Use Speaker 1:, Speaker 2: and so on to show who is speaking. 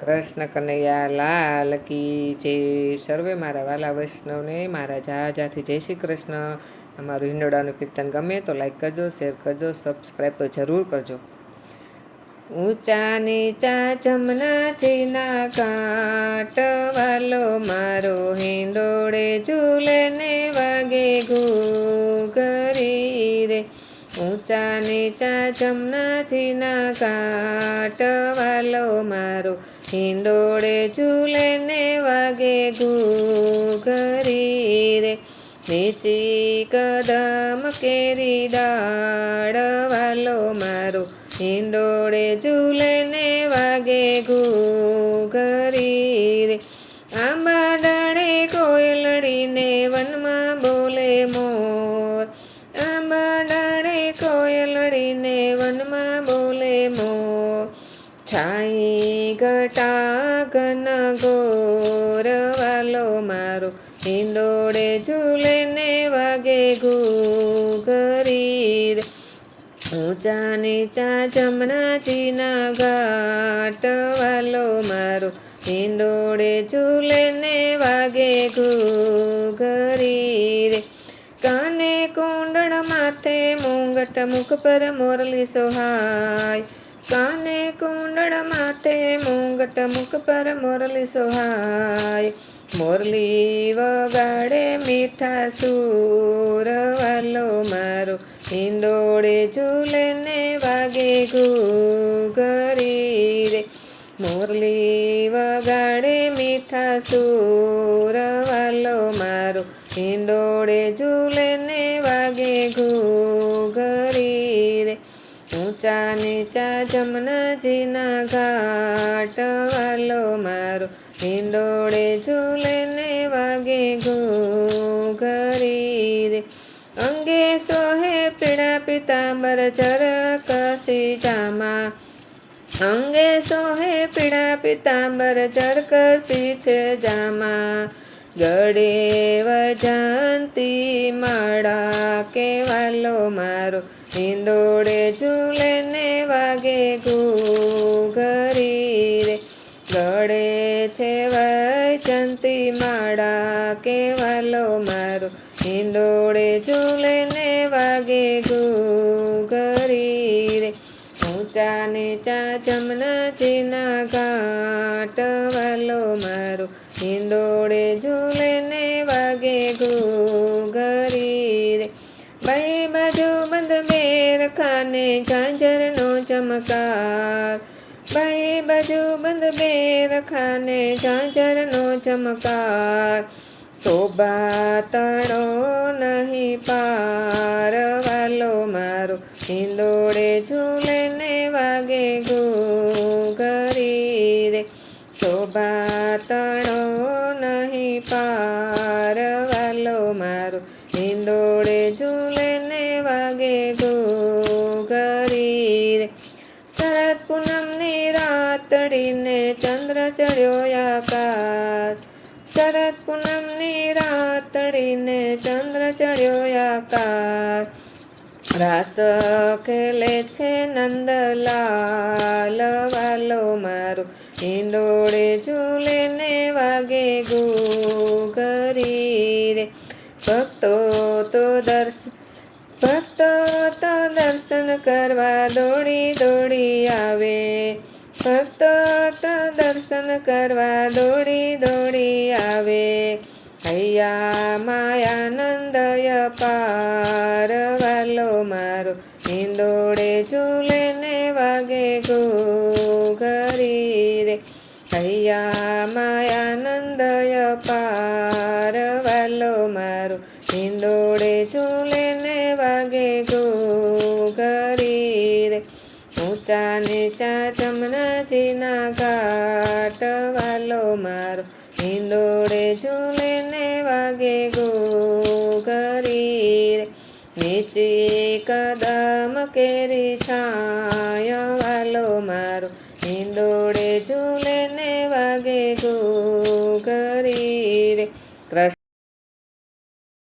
Speaker 1: કૃષ્ણ કનૈયા લાલ કી જય સર્વે મારા વાલા વૈષ્ણવને, મારા જાજાથી જય શ્રી કૃષ્ણ. અમારું હિંડોળાનું કીર્તન ગમે તો લાઈક કરજો શેર કરજો સબસ્ક્રાઈબ તો જરૂર કરજો. ઊંચા નીચા જમના ચીના કાંટ વાલો, મારો હિંડોળે ઝૂલે ને વાગે ઘૂઘરી. રે ઊંચા નીચા જમના છીના કાટ વાલો મારો હિંદોળે ઝૂલે ને વાગે ઘૂઘરી રે. નીચી કદમ કેરી દાડ વાલો મારો હિંડોળે ઝૂલે ને વાગે ઘૂઘરી રે. આંબા ડાળે કોયલડીને વનમાં બોલે ડાળે કોયલડીને વનમાં બોલે મો છાઈ ઘટા ઘન ગોર વાલો મારો. હિંડોળે ઝૂલે ને વાગે ઘૂઘરી ઊંચા નીચા જમણા ચીના ઘાટ વાલો મારો. હિંડોળે ઝૂલે ને વાગે ઘૂઘરી રે કાને કુંડળ માથે મુંગટ મુખ પર મોરલી સોહાય. કાને કુંડળ માથે મુંગટ મુખ પર મોરલી સોહાય. મોરલી વગાડે મીઠા સૂર વાલો મારો. હિંડોળે ઝૂલે ને વાગે ઘૂઘરી રે. મોરલી વગાડે મીઠા સૂર વાલો મારો હિંડોળે ઝૂલે ને વાગે ઘૂઘરી રે. ઊંચા નીચા જમનાજીના ઘાટ વાલો મારો હિંડોળે ઝૂલે ને વાગે ઘૂઘરી રે. અંગે સોહે પીડા પિતાંબર ચરકસી જામા અંગે સોહે પીડા પિતાંબર ચરકસી છે જામા. ગળે વજંતી માળા કેવાલો મારો, હિંડોળે ઝૂલે ને વાગે ઘૂઘરી રે. ગળે છે વજંતી માળા કેવાલો મારો, હિંડોળે ઝૂલે ને વાગે ઘૂઘરી રે ઊંચા ચા જમના ચીના ઘાટ વાલો મારો. હિંડોળે ઝૂલે ને વાગે ઘૂઘરી રે. ભાઈ બાજુ બંધ બેર ખાને ઝાંઝરનો ચમકાર. ભાઈ બાજુ બંધ બેર ખાને ઝાંઝરનો ચમકાર. શોભા તણો નહીં પાર વાલો મારો. હિંડોળે ઝૂલે ને વાગે ઘૂઘરી રે. શોભા તણો નહીં પાર વાલો મારો. હિંડોળે ઝૂલે ને વાગે ઘૂઘરી રે. શરદ પૂનમની રાતડીને ચંદ્ર ચડ્યો આકાશ. શરદ પૂનમની રાતડીને ચંદ્ર ચડ્યો આકાશ. રાસ ખેલે છે નંદલાલ વાલો મારો હિંડોળે ઝૂલે ને વાગે ઘૂઘરી રે. ભક્તો તો દર્શન ભક્તો તો દર્શન કરવા દોડી દોડી આવે. ભક્તો તો દર્શન કરવા દોડી દોડી આવે. હૈયા માયાનંદય પાર વાલો મારો હિંડોળે ઝૂલે ને વાગે ઘરી રે હૈયા માયાનંદય પાર વાલો મારો હિંડોળે ઝૂલે ને વાગે ઘરી રે ઊંચા નીચા ચમનાજીના ઘાટ વાલો મારો હિંડોળે ઝૂલે ને કદમ કેરી છાય વાલો મારો હિંડોળે ઝૂલે ને વાગે રે